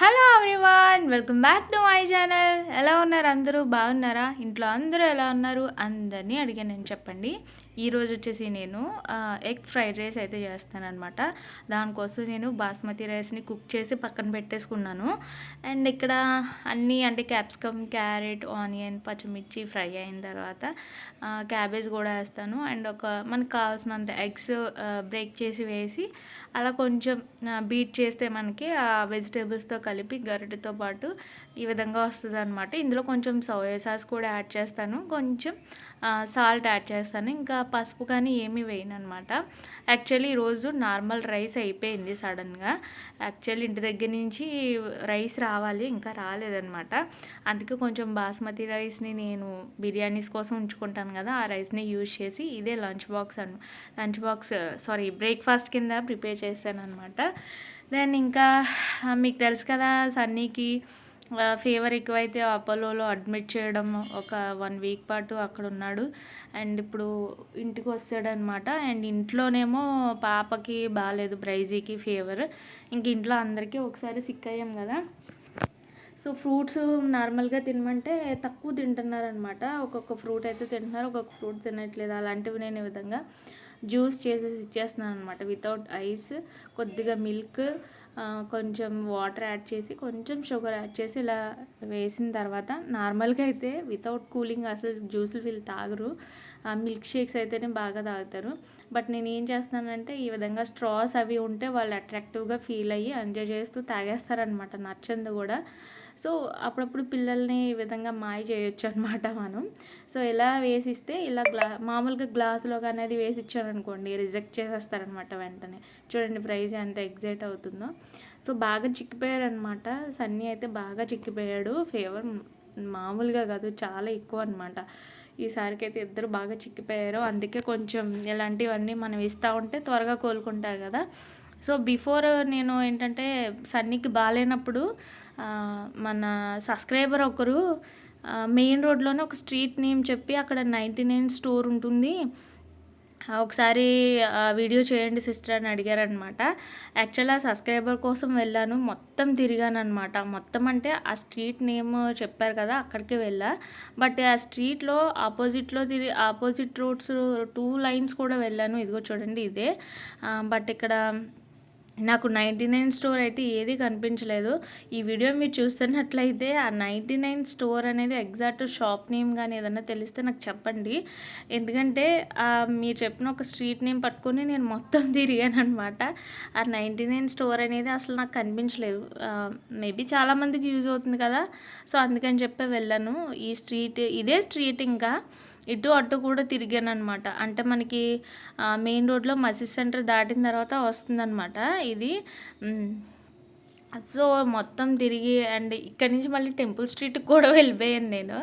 Hello everyone welcome back to my channel ఎలా ఉన్నారు అందరూ? బాగున్నారా? ఇంట్లో అందరూ ఎలా ఉన్నారు? అందరినీ అడిగాను నేను చెప్పండి. ఈరోజు వచ్చేసి నేను ఎగ్ ఫ్రైడ్ రైస్ అయితే చేస్తానన్నమాట. దానికోసం నేను బాస్మతి రైస్ని కుక్ చేసి పక్కన పెట్టేసుకున్నాను. అండ్ ఇక్కడ అన్నీ అంటే క్యాప్సికమ్ క్యారెట్ ఆనియన్ పచ్చిమిర్చి ఫ్రై అయిన తర్వాత క్యాబేజ్ కూడా వేస్తాను. అండ్ ఒక మనకు కావాల్సినంత ఎగ్స్ బ్రేక్ చేసి వేసి అలా కొంచెం బీట్ చేస్తే మనకి ఆ వెజిటేబుల్స్తో కలిపి గరిటెతో పాటు ఈ విధంగా వస్తుంది అనమాట ఇందులో కొంచెం సోయా సాస్ కూడా యాడ్ చేస్తాను. కొంచెం సాల్ట్ యాడ్ చేస్తాను. ఇంకా పసుపు కానీ ఏమీ వేయను అనమాట యాక్చువల్లీ ఈరోజు నార్మల్ రైస్ అయిపోయింది సడన్గా. యాక్చువల్లీ ఇంటి దగ్గర నుంచి రైస్ రావాలి ఇంకా రాలేదనమాట అందుకే కొంచెం బాస్మతి రైస్ని నేను బిర్యానీస్ కోసం ఉంచుకుంటాను కదా ఆ రైస్ని యూజ్ చేసి ఇదే లంచ్ బాక్స్ అను లంచ్ బాక్స్ సారీ బ్రేక్ఫాస్ట్ కింద ప్రిపేర్ చేశాను అనమాట దెన్ ఇంకా మీకు తెలుసు కదా సన్నీకి ఫీవర్ ఎక్కువైతే అపోలోలో అడ్మిట్ చేయడం ఒక వన్ వీక్ పాటు అక్కడ ఉన్నాడు. అండ్ ఇప్పుడు ఇంటికి వస్తాడనమాట. అండ్ ఇంట్లోనేమో పాపకి బాగాలేదు బ్రైజీకి ఫీవర్. ఇంక ఇంట్లో అందరికీ ఒకసారి సిక్ అయ్యాం కదా. సో ఫ్రూట్స్ నార్మల్గా తినమంటే తక్కువ తింటున్నారనమాట. ఒక్కొక్క ఫ్రూట్ అయితే తింటున్నారు ఒక్కొక్క ఫ్రూట్ తినట్లేదు. అలాంటివి నేను విధంగా జ్యూస్ చేసేసి ఇచ్చేస్తున్నాను అనమాట వితౌట్ ఐస్ కొద్దిగా మిల్క్ కొంచెం వాటర్ యాడ్ చేసి కొంచెం షుగర్ యాడ్ చేసి ఇలా వేసిన తర్వాత నార్మల్గా అయితే వితౌట్ కూలింగ్ అసలు జ్యూసులు వీళ్ళు తాగరు. మిల్క్ షేక్స్ అయితేనే బాగా తాగుతారు. బట్ నేను ఏం చేస్తున్నానంటే ఈ విధంగా స్ట్రాస్ అవి ఉంటే వాళ్ళు అట్రాక్టివ్గా ఫీల్ అయ్యి ఎంజాయ్ చేస్తూ తాగేస్తారనమాట నచ్చంది కూడా. సో అప్పుడప్పుడు పిల్లల్ని ఈ విధంగా మాయ చేయొచ్చు అనమాట మనం. సో ఇలా వేసిస్తే ఇలా గ్లా మామూలుగా గ్లాసులో అనేది వేసి ఇచ్చారనుకోండి రిజెక్ట్ చేసేస్తారనమాట వెంటనే. చూడండి ప్రైజ్ ఎంత ఎగ్జైట్ అవుతుందో. సో బాగా చిక్కిపోయారనమాట సన్నీ అయితే బాగా చిక్కిపోయాడు. ఫేవర్ మామూలుగా కాదు చాలా ఎక్కువ అనమాట ఈసారికి అయితే ఇద్దరు బాగా చిక్కిపోయారు. అందుకే కొంచెం ఇలాంటివన్నీ మనం ఇస్తూ ఉంటే త్వరగా కోలుకుంటారు కదా. సో బిఫోర్ నేను ఏంటంటే సన్నీకి బాగాలేనప్పుడు మన సబ్స్క్రైబర్ ఒకరు మెయిన్ రోడ్లోనే ఒక స్ట్రీట్ నేమ్ చెప్పి అక్కడ నైంటీ నైన్ స్టోర్ ఉంటుంది. ఒకసారి వీడియో చేయండి సిస్టర్ అని అడిగారనమాట. యాక్చువల్ ఆ సబ్స్క్రైబర్ కోసం వెళ్ళాను. మొత్తం తిరిగాను అనమాట మొత్తం అంటే ఆ స్ట్రీట్ నేమ్ చెప్పారు కదా అక్కడికి వెళ్ళా. బట్ ఆ స్ట్రీట్లో ఆపోజిట్లో తిరిగి ఆపోజిట్ రోడ్స్ టూ లైన్స్ కూడా వెళ్ళాను. ఇదిగో చూడండి ఇదే. బట్ ఇక్కడ నాకు నైంటీ నైన్ స్టోర్ అయితే ఏది కనిపించలేదు. ఈ వీడియో మీరు చూస్తున్నట్లయితే ఆ నైంటీ నైన్ స్టోర్ అనేది ఎగ్జాక్ట్ షాప్ నేమ్ కానీ ఏదన్నా తెలిస్తే నాకు చెప్పండి. ఎందుకంటే మీరు చెప్పిన ఒక స్ట్రీట్ నేమ్ పట్టుకొని నేను మొత్తం తిరిగాను అనమాట ఆ నైంటీ నైన్ స్టోర్ అనేది అసలు నాకు కనిపించలేదు. మేబీ చాలామందికి యూజ్ అవుతుంది కదా. సో అందుకని చెప్పి వెళ్ళాను. ఈ స్ట్రీట్ ఇదే స్ట్రీట్ ఇంకా. ఇటు అటు కూడా తిరిగాను అనమాట అంటే మనకి మెయిన్ రోడ్లో మసీద్ సెంటర్ దాటిన తర్వాత వస్తుందన్నమాట ఇది. సో మొత్తం తిరిగి అండ్ ఇక్కడ నుంచి మళ్ళీ టెంపుల్ స్ట్రీట్కి కూడా వెళ్ళిపోయాను నేను.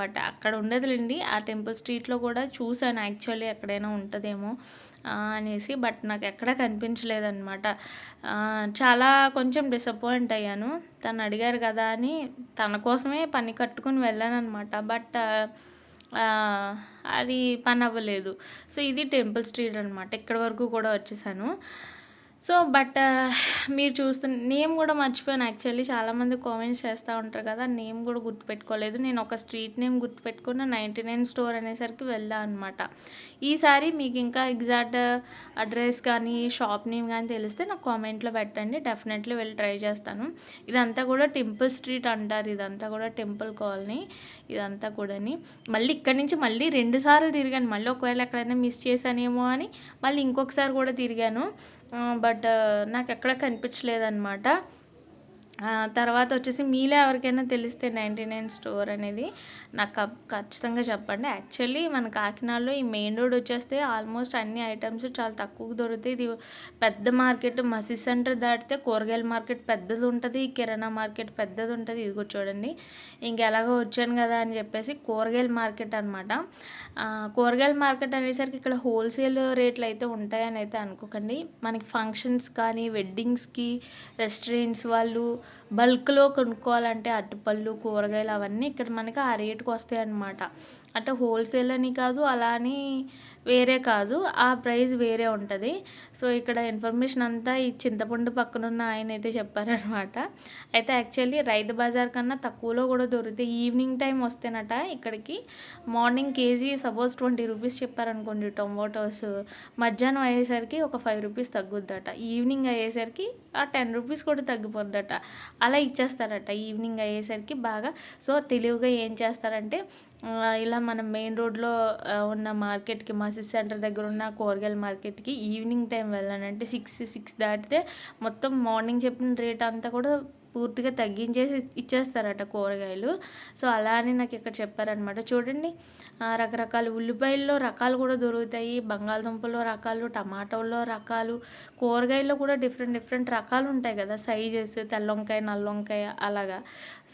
బట్ అక్కడ ఉండదులేండి. ఆ టెంపుల్ స్ట్రీట్లో కూడా చూశాను. యాక్చువల్లీ ఎక్కడైనా ఉంటుందేమో అనేసి. బట్ నాకు ఎక్కడా కనిపించలేదన్నమాట. చాలా కొంచెం డిసప్పాయింట్ అయ్యాను. తను అడిగారు కదా అని తన కోసమే పని కట్టుకుని వెళ్ళాను అనమాట బట్ అది పని అవ్వలేదు సో ఇది టెంపుల్ స్ట్రీట్ అనమాట ఇక్కడ వరకు కూడా వచ్చేసాను. సో బట్ మీరు చూస్తున్న నేమ్ కూడా మర్చిపోయాను. యాక్చువల్లీ చాలామంది కామెంట్స్ చేస్తూ ఉంటారు కదా నేమ్ కూడా గుర్తుపెట్టుకోలేదు. నేను ఒక స్ట్రీట్ నేమ్ గుర్తుపెట్టుకున్న నైంటీ నైన్ స్టోర్ అనేసరికి వెళ్ళా అనమాట ఈసారి మీకు ఇంకా ఎగ్జాక్ట్ అడ్రస్ కానీ షాప్ నేమ్ కానీ తెలిస్తే నాకు కామెంట్లో పెట్టండి. డెఫినెట్లీ వెళ్ళి ట్రై చేస్తాను. ఇదంతా కూడా టెంపుల్ స్ట్రీట్ అంటారు. ఇదంతా కూడా టెంపుల్ కాలనీ. ఇదంతా కూడాని. మళ్ళీ ఇక్కడి నుంచి మళ్ళీ రెండుసార్లు తిరిగాను. మళ్ళీ ఒకవేళ ఎక్కడైనా మిస్ చేశానేమో అని మళ్ళీ ఇంకొకసారి కూడా తిరిగాను. బట్ నాకు ఎక్కడ కనిపించలేదన్నమాట. తర్వాత వచ్చేసి మీలో ఎవరికైనా తెలిస్తే నైంటీ నైన్ స్టోర్ అనేది నాకు ఖచ్చితంగా చెప్పండి. యాక్చువల్లీ మన కాకినాడలో ఈ మెయిన్ రోడ్ వచ్చేస్తే ఆల్మోస్ట్ అన్ని ఐటమ్స్ చాలా తక్కువ దొరుకుతాయి. ఇది పెద్ద మార్కెట్ మసీ సెంటర్ దాటితే కూరగాయల మార్కెట్ పెద్దది ఉంటుంది కిరాణా మార్కెట్ పెద్దది ఉంటుంది. ఇదిగో చూడండి. ఇంకెలాగో వచ్చాను కదా అని చెప్పేసి కూరగాయల మార్కెట్ అనమాట కూరగాయల మార్కెట్ అనేసరికి ఇక్కడ హోల్సేల్ రేట్లు అయితే ఉంటాయని అయితే అనుకోకండి. మనకి ఫంక్షన్స్ కానీ వెడ్డింగ్స్కి రెస్టారెంట్స్ వాళ్ళు బల్క్లో కొనుక్కోవాలంటే అరటిపళ్ళు కూరగాయలు అవన్నీ ఇక్కడ మనకి ఆ రేటుకి వస్తాయి అన్నమాట అంటే హోల్సేల్ అని కాదు అలా అని వేరే కాదు. ఆ ప్రైస్ వేరే ఉంటుంది. సో ఇక్కడ ఇన్ఫర్మేషన్ అంతా ఈ చింతపండు పక్కనున్న ఆయన అయితే చెప్పారనమాట అయితే యాక్చువల్లీ రైతు బజార్ కన్నా తక్కువలో కూడా దొరుకుతాయి. ఈవినింగ్ టైం వస్తేనట ఇక్కడికి. Morning KG suppose twenty rupees చెప్పారనుకోండి టొమాటోస్. మధ్యాహ్నం అయ్యేసరికి ఒక ఫైవ్ రూపీస్ తగ్గుద్దట. ఈవినింగ్ అయ్యేసరికి ఆ టెన్ రూపీస్ కూడా తగ్గిపోద్దట. అలా ఇచ్చేస్తారట ఈవినింగ్ అయ్యేసరికి బాగా. సో తెలివిగా ఏం చేస్తారంటే ఇలా మనం మెయిన్ రోడ్లో ఉన్న మార్కెట్కి మసీద్ సెంటర్ దగ్గర ఉన్న కూరగాయల మార్కెట్కి ఈవినింగ్ టైం వెళ్ళానంటే సిక్స్ సిక్స్ దాటితే మొత్తం మార్నింగ్ చెప్పిన రేట్ అంతా కూడా పూర్తిగా తగ్గించేసి ఇచ్చేస్తారట కూరగాయలు. సో అలా అని నాకు ఇక్కడ చెప్పారనమాట చూడండి రకరకాల ఉల్లిపాయల్లో రకాలు కూడా దొరుకుతాయి. బంగాళదుంపలో రకాలు టమాటోల్లో రకాలు కూరగాయల్లో కూడా డిఫరెంట్ డిఫరెంట్ రకాలు ఉంటాయి కదా సైజెస్ తెల్ల వంకాయ నల్ల వంకాయ అలాగా.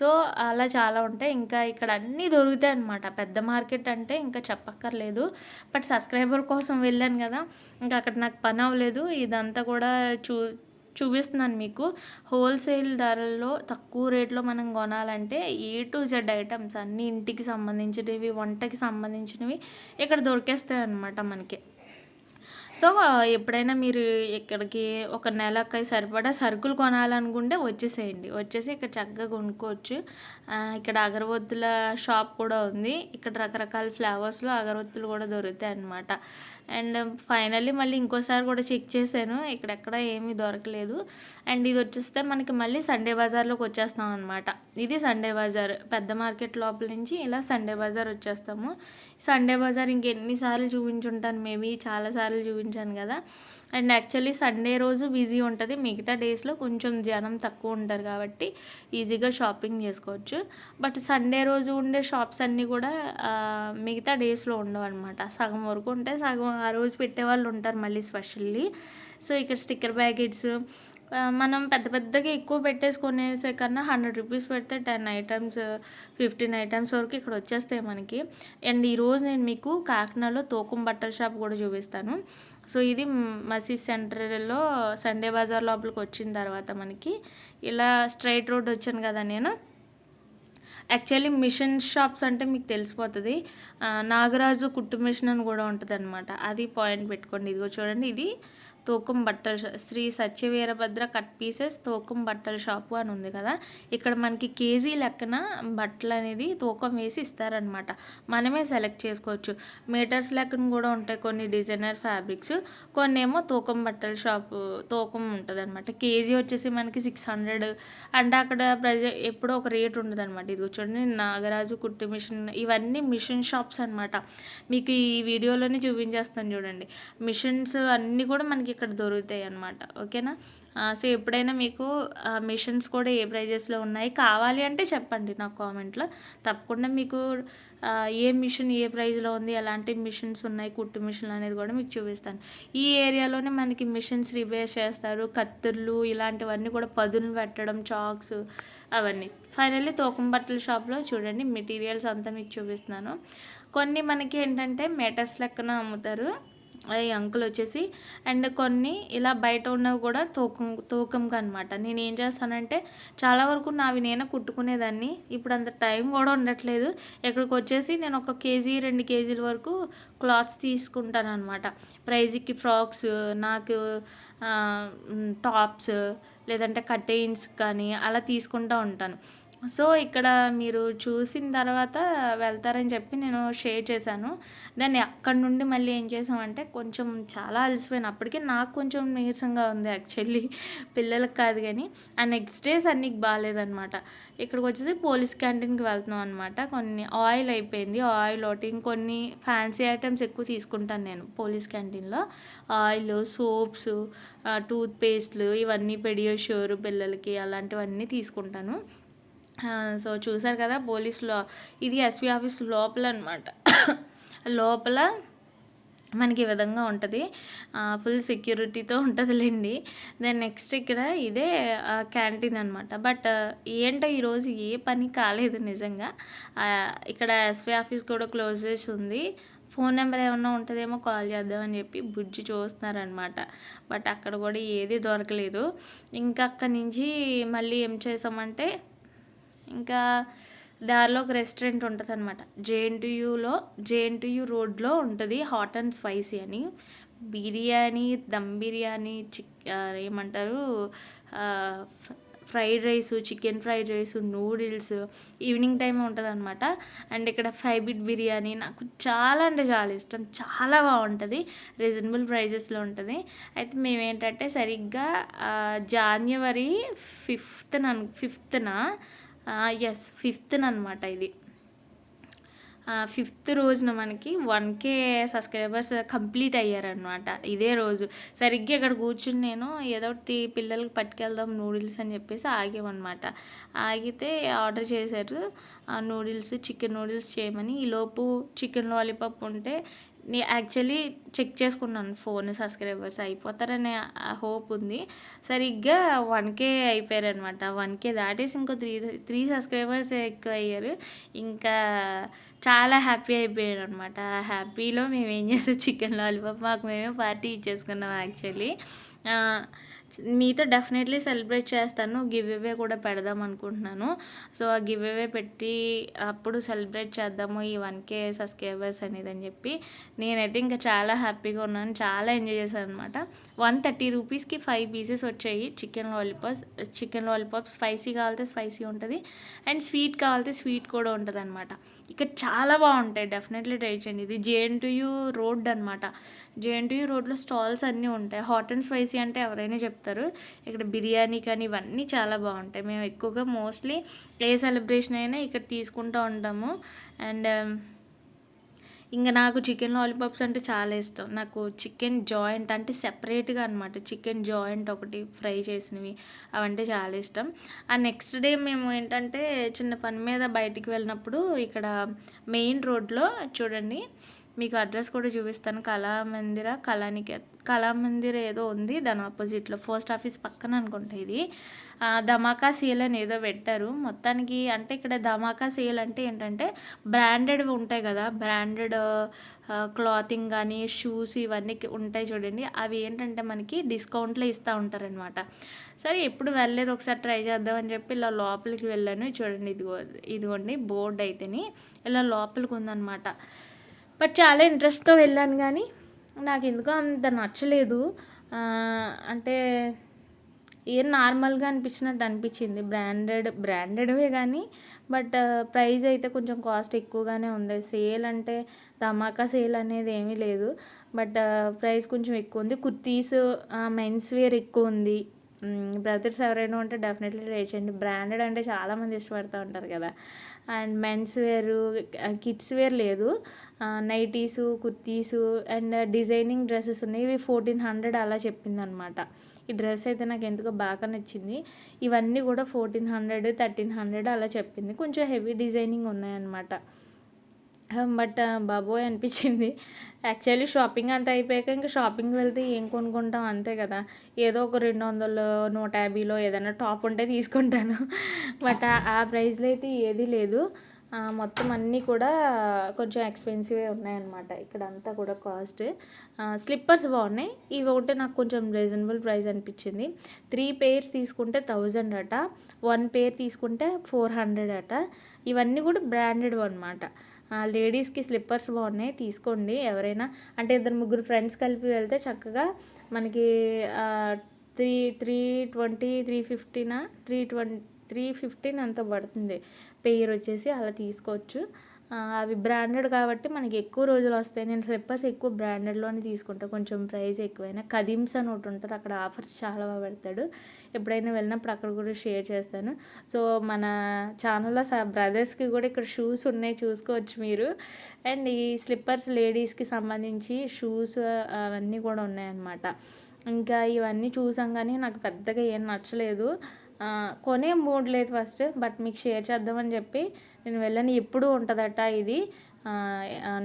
సో అలా చాలా ఉంటాయి. ఇంకా ఇక్కడ అన్నీ దొరుకుతాయి అనమాట పెద్ద మార్కెట్ అంటే ఇంకా చెప్పక్కర్లేదు. బట్ సబ్స్క్రైబర్ కోసం వెళ్ళాను కదా ఇంకా అక్కడ నాకు పని అవ్వలేదు. ఇదంతా కూడా చూ చూపిస్తున్నాను మీకు. హోల్సేల్ ధరల్లో తక్కువ రేట్లో మనం కొనాలంటే ఏ టు జెడ్ ఐటమ్స్ అన్ని ఇంటికి సంబంధించినవి వంటకి సంబంధించినవి ఇక్కడ దొరికేస్తాయి అన్నమాట మనకి. సో ఎప్పుడైనా మీరు ఇక్కడికి ఒక నెలకి సరిపడా సరుకులు కొనాలనుకుంటే వచ్చేసేయండి. వచ్చేసి ఇక్కడ చక్కగా కొనుక్కోవచ్చు. ఇక్కడ అగరబత్తుల షాప్ కూడా ఉంది. ఇక్కడ రకరకాల ఫ్లేవర్స్లో అగరబత్తులు కూడా దొరుకుతాయి అన్నమాట. అండ్ ఫైనల్లీ మళ్ళీ ఇంకోసారి కూడా చెక్ చేశాను. ఇక్కడెక్కడ ఏమీ దొరకలేదు. అండ్ ఇది వచ్చేస్తే మనకి మళ్ళీ సండే బజార్లోకి వచ్చేస్తాం అనమాట ఇది సండే బజార్. పెద్ద మార్కెట్ లోపల నుంచి ఇలా సండే బజార్ వచ్చేస్తాము. సండే బజార్ ఇంకెన్నిసార్లు చూపించుంటాను మేబీ చాలాసార్లు చూపించాను కదా. అండ్ యాక్చువల్లీ సండే రోజు బిజీ ఉంటుంది మిగతా డేస్లో కొంచెం జనం తక్కువ ఉంటారు కాబట్టి ఈజీగా షాపింగ్ చేసుకోవచ్చు. బట్ సండే రోజు ఉండే షాప్స్ అన్నీ కూడా మిగతా డేస్లో ఉండవు అనమాట సగం వరకు ఉంటాయి సగం ఆ రోజు పెట్టే వాళ్ళు ఉంటారు మళ్ళీ స్పెషల్లీ. సో ఇక్కడ స్టిక్కర్ ప్యాకెట్స్ మనం పెద్ద పెద్దగా ఎక్కువ పెట్టేసుకునేసే కన్నా హండ్రెడ్ రూపీస్ పెడితే టెన్ ఐటమ్స్ ఫిఫ్టీన్ ఐటమ్స్ వరకు ఇక్కడ వచ్చేస్తాయి మనకి. అండ్ ఈరోజు నేను మీకు కాకినాడలో తోకం బట్టల షాప్ కూడా చూపిస్తాను. సో ఇది మసీద్ సెంటర్లో సండే బజార్ లోపలికి వచ్చిన తర్వాత మనకి. ఇలా స్ట్రైట్ రోడ్ వచ్చాను కదా నేను. యాక్చువల్లీ మిషన్ షాప్స్ అంటే మీకు తెలిసిపోతుంది. నాగరాజు కుట్టు మిషన్ అని కూడా ఉంటుంది అనమాట అది పాయింట్ పెట్టుకోండి. ఇదిగో చూడండి ఇది తూకం బట్టల శ్రీ సత్యవీరభద్ర కట్ పీసెస్ తూకం బట్టల షాపు అని ఉంది కదా. ఇక్కడ మనకి కేజీ లెక్కన బట్టలు అనేది తూకం వేసి ఇస్తారనమాట మనమే సెలెక్ట్ చేసుకోవచ్చు. మీటర్స్ లెక్కన కూడా ఉంటాయి కొన్ని డిజైనర్ ఫ్యాబ్రిక్స్. కొన్ని ఏమో తూకం బట్టల షాపు తూకం ఉంటుంది అనమాట కేజీ వచ్చేసి మనకి సిక్స్ హండ్రెడ్. అంటే అక్కడ ప్రజ ఎప్పుడో ఒక రేట్ ఉండదు అనమాట ఇది చూడండి నాగరాజు కుట్టి మిషన్ ఇవన్నీ మిషన్ షాప్స్ అనమాట మీకు ఈ వీడియోలోనే చూపించేస్తాను చూడండి. మిషన్స్ అన్నీ కూడా మనకి ఇక్కడ దొరుకుతాయి అన్నమాట. ఓకేనా? సో ఎప్పుడైనా మీకు మిషన్స్ కూడా ఏ ప్రైజెస్లో ఉన్నాయి? కావాలి అంటే చెప్పండి నాకు కామెంట్లో తప్పకుండా మీకు ఏ మిషన్ ఏ ప్రైస్లో ఉంది ఎలాంటి మిషన్స్ ఉన్నాయి కుట్టు మిషన్లు అనేది కూడా మీకు చూపిస్తాను. ఈ ఏరియాలోనే మనకి మిషన్స్ రిపేర్ చేస్తారు. కత్తుర్లు ఇలాంటివన్నీ కూడా పదులు పెట్టడం చాక్స్ అవన్నీ. ఫైనల్లీ తూకం బట్టల షాప్లో చూడండి మెటీరియల్స్ అంతా మీకు చూపిస్తున్నాను. కొన్ని మనకి ఏంటంటే మెటర్స్ లెక్కన అమ్ముతారు. ఈ అంకుల్ వచ్చేసి అండ్ కొన్ని ఇలా బయట ఉన్నవి కూడా తూకం తూకంగా అనమాట నేను ఏం చేస్తానంటే చాలా వరకు నావి నేనే కుట్టుకునేదాన్ని. ఇప్పుడు అంత టైం కూడా ఉండట్లేదు. ఇక్కడికి వచ్చేసి నేను ఒక కేజీ రెండు కేజీల వరకు క్లాత్స్ తీసుకుంటాను అనమాట ప్రైజ్కి ఫ్రాక్స్ నాకు టాప్స్ లేదంటే కట్టెయిన్స్ కానీ అలా తీసుకుంటూ ఉంటాను. సో ఇక్కడ మీరు చూసిన తర్వాత వెళ్తారని చెప్పి నేను షేర్ చేశాను. దాన్ని అక్కడి నుండి మళ్ళీ ఏం చేసామంటే కొంచెం చాలా అలసిపోయిన. అప్పటికే నాకు కొంచెం నీరసంగా ఉంది యాక్చువల్లీ. పిల్లలకు కాదు కానీ ఆ నెక్స్ట్ డేస్ అన్నికి బాగాలేదనమాట ఇక్కడికి వచ్చేసి పోలీస్ క్యాంటీన్కి వెళ్తున్నాం అనమాట కొన్ని ఆయిల్ అయిపోయింది. ఆయిల్ ఒకటి ఇంకొన్ని ఫ్యాన్సీ ఐటమ్స్ ఎక్కువ తీసుకుంటాను నేను పోలీస్ క్యాంటీన్లో. ఆయిల్ సోప్స్ టూత్ పేస్ట్లు ఇవన్నీ పెడియోషూర్ పిల్లలకి అలాంటివన్నీ తీసుకుంటాను. సో చూసారు కదా పోలీసులో ఇది ఎస్పీ ఆఫీస్ లోపల అనమాట లోపల మనకి ఈ విధంగా ఉంటుంది. ఫుల్ సెక్యూరిటీతో ఉంటుందిలేండి. దెన్ నెక్స్ట్ ఇక్కడ ఇదే క్యాంటీన్ అనమాట బట్ ఏంటో ఈరోజు ఏ పని కాలేదు నిజంగా. ఇక్కడ ఎస్పీ ఆఫీస్ కూడా క్లోజ్ చేసి ఉంది. ఫోన్ నెంబర్ ఏమన్నా ఉంటుందేమో కాల్ చేద్దామని చెప్పి బుజ్జి చూస్తున్నారనమాట బట్ అక్కడ కూడా ఏది దొరకలేదు. ఇంకా అక్కడి నుంచి మళ్ళీ ఏం చేసామంటే ఇంకా దారిలో ఒక రెస్టారెంట్ ఉంటుంది అనమాట జేఎన్టీయూలో జేఎన్టీయూ రోడ్లో ఉంటుంది హాట్ అండ్ స్పైసీ అని. బిర్యానీ దమ్ బిర్యానీ చిక్ ఏమంటారు fried rice chicken fried rice noodles evening time ఉంటుంది అనమాట అండ్ ఇక్కడ ఫ్రై బిట్ బిర్యానీ నాకు చాలా అంటే చాలా ఇష్టం. చాలా బాగుంటుంది. రీజనబుల్ ప్రైజెస్లో ఉంటుంది. అయితే మేమేంటంటే సరిగ్గా జాన్యువరి ఫిఫ్త్న ఫిఫ్త్న ఎస్ ఫిఫ్త్న అనమాట ఇది. ఫిఫ్త్ రోజున మనకి వన్ కే సబ్స్క్రైబర్స్ కంప్లీట్ అయ్యారనమాట ఇదే రోజు. సరిగ్గా ఇక్కడ కూర్చుని నేను ఏదో ఒకటి పిల్లలకి పట్టుకెళ్దాం నూడిల్స్ అని చెప్పేసి ఆగామన్నమాట. ఆగితే ఆర్డర్ చేశారు. నూడిల్స్ చికెన్ నూడిల్స్ చేయమని. ఈలోపు చికెన్ లాలీపాప్ ఉంటే నే యాక్చువల్లీ చెక్ చేసుకున్నాను. ఫోన్ సబ్స్క్రైబర్స్ అయిపోతారనే హోప్ ఉంది. సరిగ్గా వన్ కే అయిపోయారనమాట వన్ కే దాటేసి ఇంకో త్రీ త్రీ సబ్స్క్రైబర్స్ ఎక్కువ అయ్యారు ఇంకా చాలా హ్యాపీ అయిపోయాడు అనమాట ఆ హ్యాపీలో మేము ఏం చేస్తాం చికెన్ లాలీపాప్ మాకు మేమే పార్టీ ఇచ్చేసుకున్నాం యాక్చువల్లీ మీతో డెఫినెట్లీ సెలబ్రేట్ చేస్తాను. గివ్ అవే కూడా పెడదాం అనుకుంటున్నాను. సో ఆ గివ్ అవే పెట్టి అప్పుడు సెలబ్రేట్ చేద్దాము ఈ వన్ కే సబ్స్క్రైబర్స్ అనేది అని చెప్పి నేనైతే ఇంకా చాలా హ్యాపీగా ఉన్నాను. చాలా ఎంజాయ్ చేశాను అనమాట వన్ థర్టీ రూపీస్కి ఫైవ్ పీసెస్ వచ్చాయి. Chicken lollipops chicken lollipop spicy కావాలితే spicy ఉంటుంది. అండ్ స్వీట్ కావాలితే స్వీట్ కూడా ఉంటుంది అనమాట ఇక్కడ చాలా బాగుంటాయి. డెఫినెట్లీ ట్రై చేయండి. ఇది జేఎన్టీయూ రోడ్ అనమాట జేఎన్టీయూ రోడ్లో స్టాల్స్ అన్నీ ఉంటాయి. హాట్ అండ్ స్పైసీ అంటే ఎవరైనా చెప్తారు. ఇక్కడ బిర్యానీ కానీ ఇవన్నీ చాలా బాగుంటాయి. మేము ఎక్కువగా మోస్ట్లీ ఏ సెలబ్రేషన్ అయినా ఇక్కడ తీసుకుంటూ ఉంటాము. అండ్ ఇంకా నాకు చికెన్ లాలీపాప్స్ అంటే చాలా ఇష్టం. నాకు చికెన్ జాయింట్ అంటే సెపరేట్గా అనమాట చికెన్ జాయింట్ ఒకటి ఫ్రై చేసినవి అవంటే చాలా ఇష్టం. ఆ నెక్స్ట్ డే మేము ఏంటంటే చిన్న పని మీద బయటికి వెళ్ళినప్పుడు ఇక్కడ మెయిన్ రోడ్లో చూడండి మీకు అడ్రస్ కూడా చూపిస్తాను. కళామందిర కళానికి కళామందిర్ ఏదో ఉంది. దాని ఆపోజిట్లో పోస్ట్ ఆఫీస్ పక్కన అనుకుంటా ఇది. ధమాకా సేల్ అని ఏదో పెట్టారు. మొత్తానికి అంటే ఇక్కడ ధమాకా సేల్ అంటే ఏంటంటే బ్రాండెడ్ ఉంటాయి కదా. బ్రాండెడ్ క్లాతింగ్ కానీ షూస్ ఇవన్నీ ఉంటాయి చూడండి. అవి ఏంటంటే మనకి డిస్కౌంట్లో ఇస్తూ ఉంటారనమాట సరే ఎప్పుడు వెళ్ళలేదు. ఒకసారి ట్రై చేద్దామని చెప్పి ఇలా లోపలికి వెళ్ళాను. చూడండి ఇదిగో ఇదిగోండి బోర్డు అయితేని ఇలా లోపలికి ఉందన్నమాట. బట్ చాలా ఇంట్రెస్ట్తో వెళ్ళాను కానీ నాకు ఎందుకో అంత నచ్చలేదు. అంటే ఏం నార్మల్గా అనిపించినట్టు అనిపించింది. బ్రాండెడ్ బ్రాండెడ్వే కానీ బట్ ప్రైస్ అయితే కొంచెం కాస్ట్ ఎక్కువగానే ఉంది. సేల్ అంటే ధమాకా సేల్ అనేది ఏమీ లేదు. బట్ ప్రైస్ కొంచెం ఎక్కువ ఉంది. కుర్తీస్ మెన్స్ వేర్ ఎక్కువ ఉంది. బ్రదర్స్ ఎవరైనా ఉంటే డెఫినెట్లీ ట్రై చేయండి. బ్రాండెడ్ అంటే చాలామంది ఇష్టపడుతూ ఉంటారు కదా. And men's wear kids wear లేదు. Nighties kurtis and designing dresses ఉన్నాయి. ఇవి ఫోర్టీన్ హండ్రెడ్ అలా చెప్పింది అనమాట ఈ డ్రెస్ అయితే నాకు ఎందుకో బాగా నచ్చింది. ఇవన్నీ కూడా ఫోర్టీన్ హండ్రెడ్ థర్టీన్ హండ్రెడ్ అలా చెప్పింది. కొంచెం హెవీ డిజైనింగ్ ఉన్నాయన్నమాట. బట్ బాబోయ్ అనిపించింది. యాక్చువల్లీ షాపింగ్ అంతా అయిపోయాక ఇంకా షాపింగ్ వెళ్తే ఏం కొనుక్కుంటాం అంతే కదా. ఏదో ఒక రెండు వందలు నూట యాభైలో ఏదైనా టాప్ ఉంటే తీసుకుంటాను. బట్ ఆ ప్రైస్లో అయితే ఏది లేదు. మొత్తం అన్నీ కూడా కొంచెం ఎక్స్పెన్సివే ఉన్నాయన్నమాట. ఇక్కడ అంతా కూడా కాస్ట్ స్లిప్పర్స్ బాగున్నాయి. ఇవి ఒకటే నాకు కొంచెం రీజనబుల్ ప్రైస్ అనిపించింది. త్రీ పేర్స్ తీసుకుంటే థౌజండ్ అట. వన్ పేర్ తీసుకుంటే ఫోర్ హండ్రెడ్ అట. ఇవన్నీ కూడా బ్రాండెడ్ అనమాట లేడీస్కి స్లిప్పర్స్ బాగున్నాయి. తీసుకోండి ఎవరైనా. అంటే ఇద్దరు ముగ్గురు ఫ్రెండ్స్ కలిపి వెళ్తే చక్కగా మనకి త్రీ త్రీ ట్వంటీ త్రీ ఫిఫ్టీనా త్రీ ట్వంటీ త్రీ ఫిఫ్టీన్ అంత పడుతుంది. పేరు వచ్చేసి అలా తీసుకోవచ్చు. అవి బ్రాండెడ్ కాబట్టి మనకి ఎక్కువ రోజులు వస్తాయి. నేను స్లిప్పర్స్ ఎక్కువ బ్రాండెడ్లోనే తీసుకుంటాను కొంచెం ప్రైస్ ఎక్కువైనా. కదిమ్స్ అని ఒకటి ఉంటుంది. అక్కడ ఆఫర్స్ చాలా బాగా పెడతాడు. ఎప్పుడైనా వెళ్ళినప్పుడు అక్కడ కూడా షేర్ చేస్తాను. సో మన ఛానల్లో బ్రదర్స్కి కూడా ఇక్కడ షూస్ ఉన్నాయి. చూసుకోవచ్చు మీరు. అండ్ ఈ స్లిప్పర్స్ లేడీస్కి సంబంధించి షూస్ అవన్నీ కూడా ఉన్నాయన్నమాట. ఇంకా ఇవన్నీ చూసాం కానీ నాకు పెద్దగా ఏం నచ్చలేదు. కొనే మూడ్ లేదు ఫస్ట్ బట్ మీకు షేర్ చేద్దామని చెప్పి నేను వెళ్ళని. ఎప్పుడు ఉంటుందట ఇది.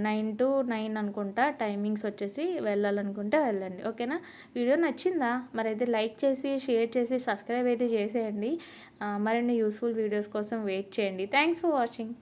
నైన్ టు నైన్ అనుకుంటా టైమింగ్స్ వచ్చేసి వెళ్ళాలనుకుంటే వెళ్ళండి. ఓకేనా వీడియో నచ్చిందా? మరి అయితే లైక్ చేసి షేర్ చేసి సబ్స్క్రైబ్ అయితే చేసేయండి. మరిన్ని యూస్ఫుల్ వీడియోస్ కోసం వెయిట్ చేయండి. Thanks for watching